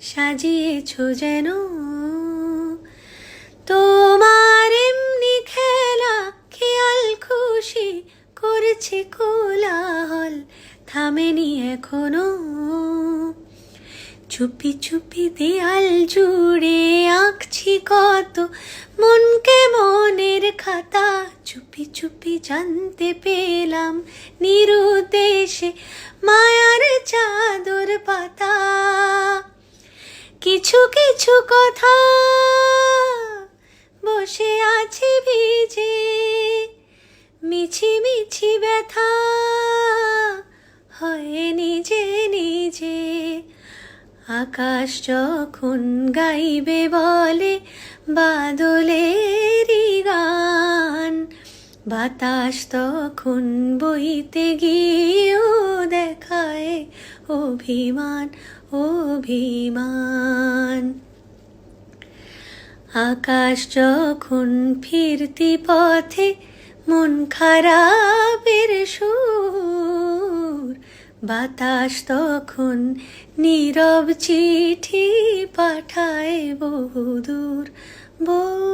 সাজিয়েছ যেন। তোমার এমনি খেলা, খেয়াল খুশি করছে কোলাহল, থামেনি এখনও। চুপি চুপি দেয়াল জুড়ে আঁকছি কত মনকে মনের খাতা, চুপি চুপি জানতে পেলাম নিরুদ্দেশে মায়ার চাদর পাতা। কিছু কিছু কথা বসে আছে ভিজে। মিছি মিছি ব্যথা হয় নিজে নিজে। আকাশ যখন গাইবে বলে বাদলেরই গান, বাতাস তখন বইতে গিয়েও দেখায় অভিমান অভিমান। আকাশ যখন ফিরতি পথে মন খারাপের সুর বাতাস তখন নীরব চিঠি পাঠায় বহুদূর। বহুদূর